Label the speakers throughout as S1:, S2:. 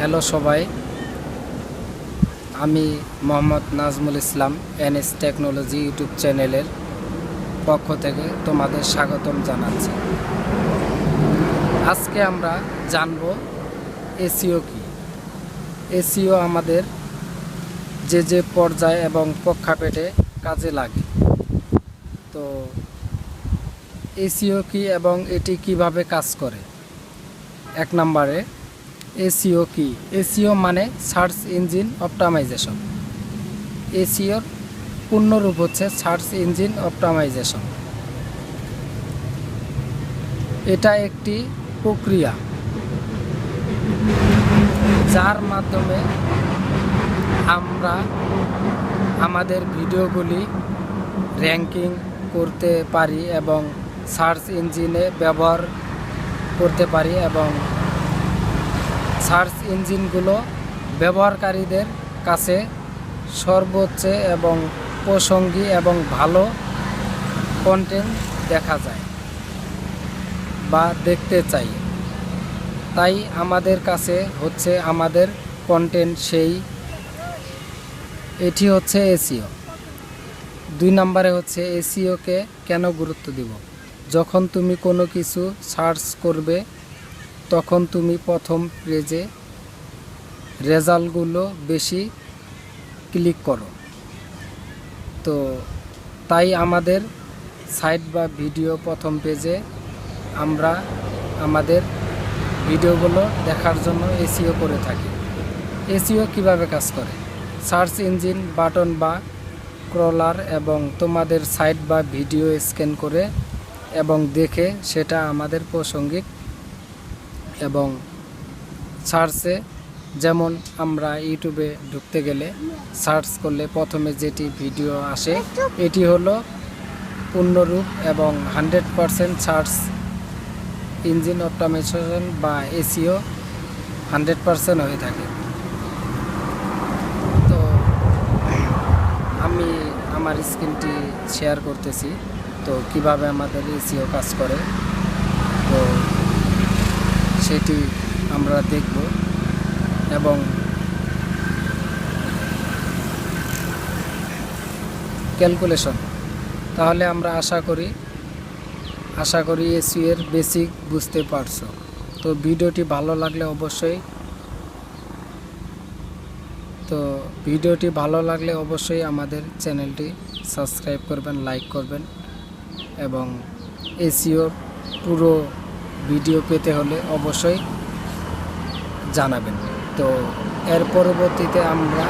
S1: Hello সবাই। আমি Mohammad Nazmul Islam, NS technology YouTube চ্যানেলের পক্ষ থেকে তোমাদের স্বাগতম জানাচ্ছি। আজকে আমরা জানব এসিও কি। এসিও আমাদের যে যে পর্যায় এবং পক্ষাপেটে কাজে লাগে। তো এসিও কি এবং এটি কীভাবে কাজ করে? এক নম্বরে এসিও কি? এসিও মানে সার্চ ইঞ্জিন অপটামাইজেশন। এসিওর পূর্ণরূপ হচ্ছে সার্চ ইঞ্জিন অপটামাইজেশন। এটা একটি প্রক্রিয়া যার মাধ্যমে আমরা আমাদের ভিডিওগুলি র্যাঙ্কিং করতে পারি এবং সার্চ ইঞ্জিনে ব্যবহার করতে পারি এবং সার্চ ইঞ্জিনগুলো ব্যবহারকারীদের কাছে সর্বোচ্চ এবং প্রসঙ্গী এবং ভালো কন্টেন্ট দেখা যায় বা দেখতে চাই। তাই আমাদের কাছে হচ্ছে আমাদের কন্টেন্ট সেই। এটি হচ্ছে এসিও। দুই নম্বরে হচ্ছে এসিওকে কেন গুরুত্ব দিব? যখন তুমি কোনো কিছু সার্চ করবে তখন তুমি প্রথম পেজে রেজাল্টগুলো বেশি ক্লিক করো। তো তাই আমাদের সাইট বা ভিডিও প্রথম পেজে আমরা আমাদের ভিডিওগুলো দেখার জন্য এসিও করে থাকি। এসিও কীভাবে কাজ করে? সার্চ ইঞ্জিন বাটন বা ক্রলার এবং তোমাদের সাইট বা ভিডিও স্ক্যান করে এবং দেখে সেটা আমাদের প্রাসঙ্গিক এবং সার্চে, যেমন আমরা ইউটিউবে ঢুকতে গেলে সার্চ করলে প্রথমে যেটি ভিডিও আসে, এটি হলো পূর্ণরূপ এবং hundred percent search engine optimisation বা এসিও হান্ড্রেড পারসেন্ট হয়ে থাকে। তো আমি আমার স্ক্রিনটি শেয়ার করতেছি, তো কীভাবে আমাদের এসিও কাজ করে, তো সেটি আমরা দেখব এবং ক্যালকুলেশন। তাহলে আমরা আশা করি আশা করি এসিও এর বেসিক বুঝতে পারছ। তো ভিডিওটি ভালো লাগলে অবশ্যই, তো ভিডিওটি ভালো লাগলে অবশ্যই আমাদের চ্যানেলটি সাবস্ক্রাইব করবেন, লাইক করবেন এবং এসিওর পুরো ভিডিও পেতে হলে অবশ্যই জানাবেন। তো এর পরবর্তীতে আমরা,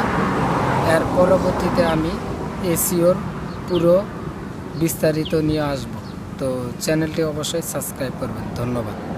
S1: এর পরবর্তীতে আমি এসিওর পুরো বিস্তারিত নিয়ে আসব। তো চ্যানেলটি অবশ্যই সাবস্ক্রাইব করবেন। ধন্যবাদ।